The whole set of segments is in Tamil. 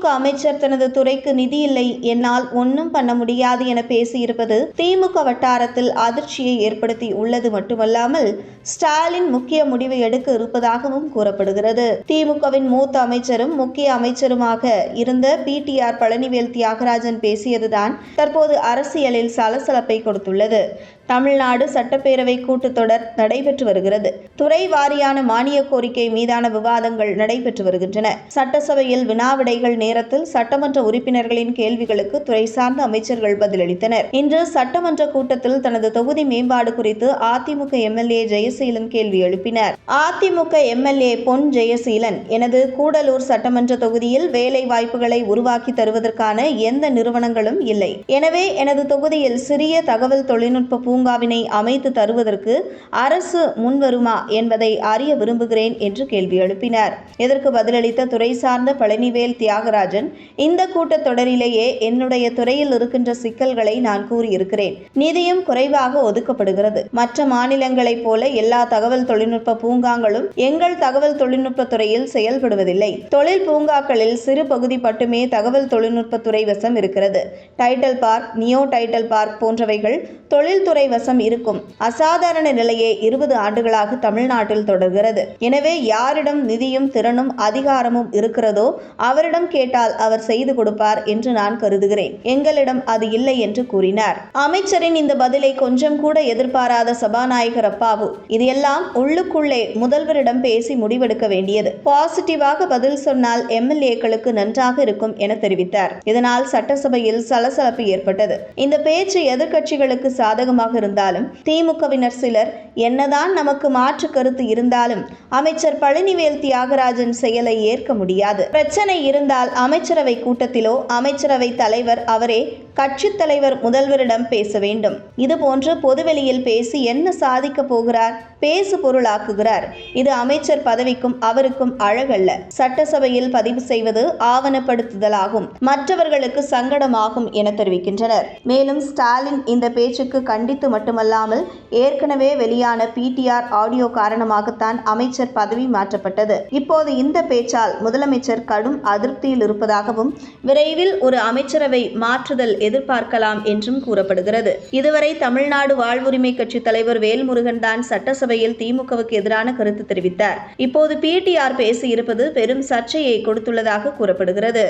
திமுக அமைச்சர் தனது துறைக்கு நிதி இல்லை. என்னால் ஒன்றும் பண்ண முடியாது என பேசியிருப்பது திமுக வட்டாரத்தில் அதிர்ச்சியை ஏற்படுத்தி உள்ளது மட்டுமல்லாமல் ஸ்டாலின் முக்கிய முடிவை எடுக்க இருப்பதாகவும் கூறப்படுகிறது. திமுகவின் மூத்த அமைச்சரும் முக்கிய அமைச்சருமாக இருந்த பிடிஆர் பழனிவேல் தியாகராஜன் பேசியதுதான் தற்போது அரசியலில் சலசலப்பை கொடுத்துள்ளது. தமிழ்நாடு சட்டப்பேரவை கூட்டத்தொடர் நடைபெற்று வருகிறது. துறை வாரியான மானிய கோரிக்கை மீதான விவாதங்கள் நடைபெற்று வருகின்றன. சட்டசபையில் வினாவிடைகள் நேரத்தில் சட்டமன்ற உறுப்பினர்களின் கேள்விகளுக்கு துறை சார்ந்த அமைச்சர்கள் பதிலளித்தனர். இன்று சட்டமன்ற கூட்டத்தில் தனது தொகுதி மேம்பாடு குறித்து அதிமுக எம்எல்ஏ ஜெயசீலன் கேள்வி எழுப்பினர். அதிமுக எம்எல்ஏ பொன் ஜெயசீலன் எனது கூடலூர் சட்டமன்ற தொகுதியில் வேலை வாய்ப்புகளை உருவாக்கி தருவதற்கான எந்த நிறுவனங்களும் இல்லை. எனவே எனது தொகுதியில் சிறிய தகவல் தொழில்நுட்ப பூங்காவினை அமைத்து தருவதற்கு அரசு முன்வருமா என்பதை அறிய விரும்புகிறேன் என்று கேள்வி எழுப்பினார். இதற்கு பதிலளித்த துறை சார்ந்த பழனிவேல் தியாகராஜன் இந்த கூட்டத் தொடரிலேயே என்னுடைய துறையில் இருக்கின்ற சிக்கல்களை நான் கூறியிருக்கிறேன். நிதியும் குறைவாக ஒதுக்கப்படுகிறது. மற்ற மாநிலங்களைப் போல எல்லா தகவல் தொழில்நுட்ப பூங்காங்களும் எங்கள் தகவல் தொழில்நுட்ப துறையில் செயல்படுவதில்லை. தொழில் பூங்காக்களில் சிறு பகுதி மட்டுமே தகவல் தொழில்நுட்ப துறை வசம் இருக்கிறது. Tidel park neo Tidel park போன்றவைகள் தொழில்துறை வசம் இருக்கும். அசாதாரண நிலையே இருபது ஆண்டுகளாக தமிழ்நாட்டில் தொடர்கிறது. எனவே யாரிடம் நிதியும் திறனும் அதிகாரமும் இருக்கிறதோ அவரிடம் கேட்டால் அவர் செய்து கொடுப்பார் என்று நான் கருதுகிறேன். எங்களிடம் அது இல்லை என்று கூறினார். அமைச்சரின் இந்த பதிலை கொஞ்சம் கூட எதிர்பாராத சபாநாயகர் அப்பாவு. இது எல்லாம் உள்ளுக்குள்ளே முதல்வரிடம் பேசி முடிவெடுக்க வேண்டியது. பாசிட்டிவாக பதில் சொன்னால் எம்எல்ஏக்களுக்கு நன்றாக இருக்கும் என தெரிவித்தார். இதனால் சட்டசபையில் சலசலப்பு ஏற்பட்டது. இந்த பேச்சு எதிர்க்கட்சிகளுக்கு சாதகமாக இருந்தாலும் திமுகவினர் சிலர் என்னதான் நமக்கு மாற்று கருத்து இருந்தாலும் அமைச்சர் பழனிவேல் தியாகராஜன் செயலை ஏற்க முடியாது. பிரச்சனை இருந்தால் அமைச்சரவை கூட்டத்திலோ அமைச்சரவை தலைவர் அவரே கட்சித் தலைவர் முதல்வரிடம் பேச வேண்டும். இதுபோன்று பொதுவெளியில் பேசி என்ன சாதிக்க போகிறார் பேசு பொருளாக்குகிறார். இது அமைச்சர் பதவிக்கும் அவருக்கும் அழகல்ல. சட்டசபையில் பதிவு செய்வது ஆவணப்படுத்துதலாகும். மற்றவர்களுக்கு சங்கடமாகும் என தெரிவிக்கின்றனர். மேலும் ஸ்டாலின் இந்த பேச்சுக்கு கண்டித்து மட்டுமல்லாமல் ஏற்கனவே வெளியான பிடிஆர் ஆடியோ காரணமாகத்தான் அமைச்சர் பதவி மாற்றப்பட்டது. இப்போது இந்த பேச்சால் முதலமைச்சர் கடும் அதிருப்தியில் இருப்பதாகவும் விரைவில் ஒரு அமைச்சரவை மாற்றுதல் எதிர்பார்க்கலாம் என்றும் கூறப்படுகிறது. இதுவரை தமிழ்நாடு வாழ்வுரிமை கட்சி தலைவர் வேல்முருகன் தான் சட்டசபையில் திமுகவுக்கு எதிரான கருத்து தெரிவித்தார். இப்போது பிடிஆர் பேசியிருப்பது பெரும் சர்ச்சையை கொடுத்துள்ளதாக கூறப்படுகிறது.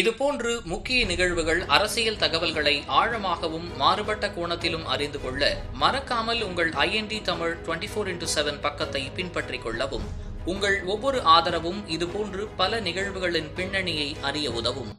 இதுபோன்று முக்கிய நிகழ்வுகள் அரசியல் தகவல்களை ஆழமாகவும் மாறுபட்ட கோணத்திலும் அறிந்து கொள்ள மறக்காமல் உங்கள் IND Tamil twenty four into seven பக்கத்தை பின்பற்றிக் கொள்ளவும் உங்கள் ஒவ்வொரு ஆதரவும் இதுபோன்று பல நிகழ்வுகளின் பின்னணியை அறிய உதவும்.